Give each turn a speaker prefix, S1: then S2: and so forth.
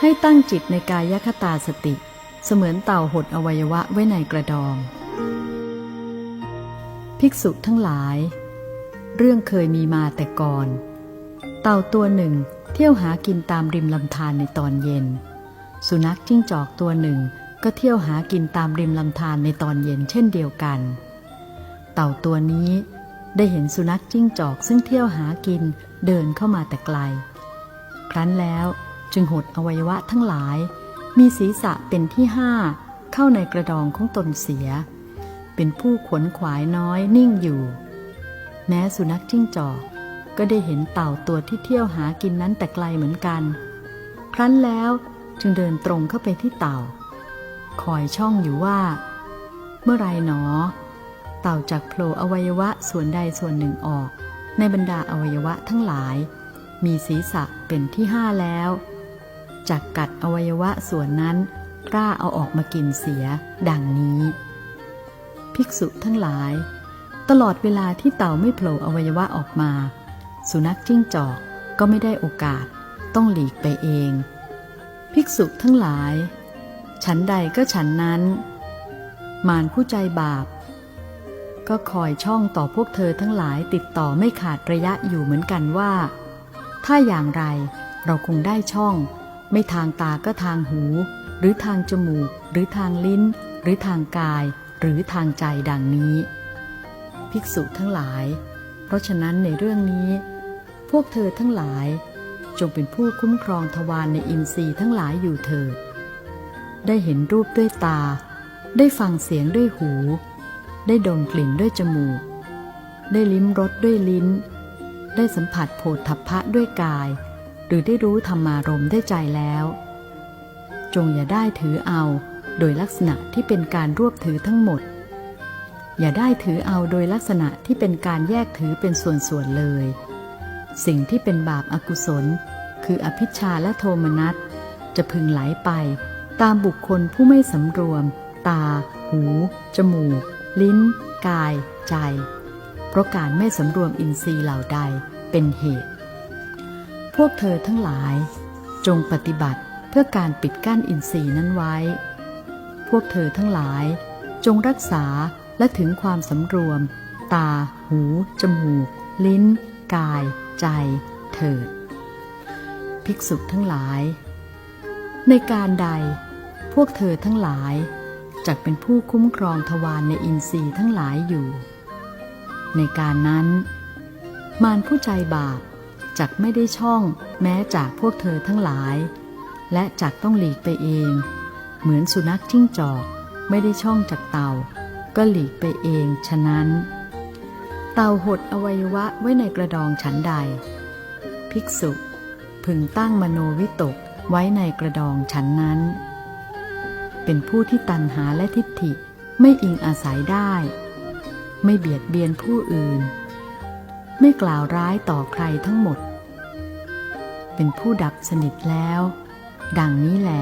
S1: ให้ตั้งจิตในกายคตาสติ เสมือนเต่าหดอวัยวะไว้ในกระดอง ภิกษุทั้งหลาย เรื่องเคยมีมาแต่ก่อน เต่าตัวหนึ่งเที่ยวหากินตามริมลำธารในตอนเย็น สุนัขจิ้งจอกตัวหนึ่งก็เที่ยวหากินตามริมลำธารในตอนเย็นเช่นเดียวกัน เต่าตัวนี้ได้เห็นสุนัขจิ้งจอกซึ่งเที่ยวหากินเดินเข้ามาแต่ไกล ครั้นแล้ว จึงหดอวัยวะทั้งหลาย มีศีรษะเป็นที่ห้าเข้าในกระดองของตนเสีย เป็นผู้ขวนขวายน้อยนิ่งอยู่ แม้สุนัขจิ้งจอกก็ได้เห็นเต่าตัวที่เที่ยวหากินนั้นแต่ไกลเหมือนกัน ครั้นแล้วจึงเดินตรงเข้าไปที่เต่า คอยช่องอยู่ว่า เมื่อไรหนอ เต่าจากโผล่อวัยวะส่วนใดส่วนหนึ่งออก ในบรรดาอวัยวะทั้งหลาย มีศีรษะเป็นที่ห้าแล้ว จากกัดอวัยวะส่วนนั้นกล้าเอาออกมากินเสีย ดังนี้ ภิกษุทั้งหลาย ตลอดเวลาที่เต่าไม่โผล่อวัยวะออกมา สุนัขจิ้งจอกก็ไม่ได้โอกาส ต้องหลีกไปเอง ภิกษุทั้งหลาย ฉันใดก็ฉันนั้น มารผู้ใจบาป ก็คอยช่องต่อพวกเธอทั้งหลายติดต่อไม่ขาดระยะอยู่เหมือนกันว่า ถ้าอย่างไรเราคงได้ช่อง ไม่ทางตาก็ทางหู หรือทางจมูก หรือทางลิ้น หรือทางกาย หรือทางใจดังนี้ ภิกษุทั้งหลาย เพราะฉะนั้นในเรื่องนี้ พวกเธอทั้งหลาย จงเป็นผู้คุ้มครองทวารในอินทรีย์ทั้งหลายอยู่เถิด ได้เห็นรูปด้วยตา ได้ฟังเสียงด้วยหู ได้ดมกลิ่นด้วยจมูก ได้ลิ้มรสด้วยลิ้น ได้สัมผัสโผฏฐัพพะด้วยกาย หรือได้รู้ธรรมารมณ์ได้ใจแล้ว จงอย่าได้ถือเอา โดยลักษณะที่เป็นการรวบถือทั้งหมด อย่าได้ถือเอาโดยลักษณะที่เป็นการแยกถือเป็นส่วนๆเลย สิ่งที่เป็นบาปอากุศล คืออภิชาและโทมนัสจะพึงไหลไป ตามบุคคลผู้ไม่สำรวม ตา หู จมูก ลิ้น กาย ใจ เพราะการไม่สำรวมอินทรีย์เหล่าใดเป็นเหตุ พวกเธอทั้งหลาย จงปฏิบัติเพื่อการปิดกั้นอินทรีย์นั้นไว้ พวกเธอทั้งหลาย จงรักษาและถึงความสำรวม ตา หู จมูก ลิ้น กาย ใจ เถิด ภิกษุทั้งหลาย ในการใด พวกเธอทั้งหลายจักเป็นผู้คุ้มครองทวารในอินทรีย์ทั้งหลายอยู่ ในการนั้น มารผู้ใจบาป จักไม่ได้ช่องแม้จากพวกเธอทั้งหลาย และจักต้องหลีกไปเอง เหมือนสุนัขจิ้งจอกไม่ได้ช่องจากเต่า ก็หลีกไปเองฉะนั้น เต่าหดอวัยวะไว้ในกระดองฉันใด ภิกษุ พึงตั้งมโนวิตกไว้ในกระดองฉันนั้น เป็นผู้ที่ตันหาและทิฏฐิไม่อิงอาศัยได้ ไม่เบียดเบียนผู้อื่น ไม่กล่าวร้ายต่อใครทั้งหมด เป็นผู้ดับสนิทแล้ว ดังนี้แหล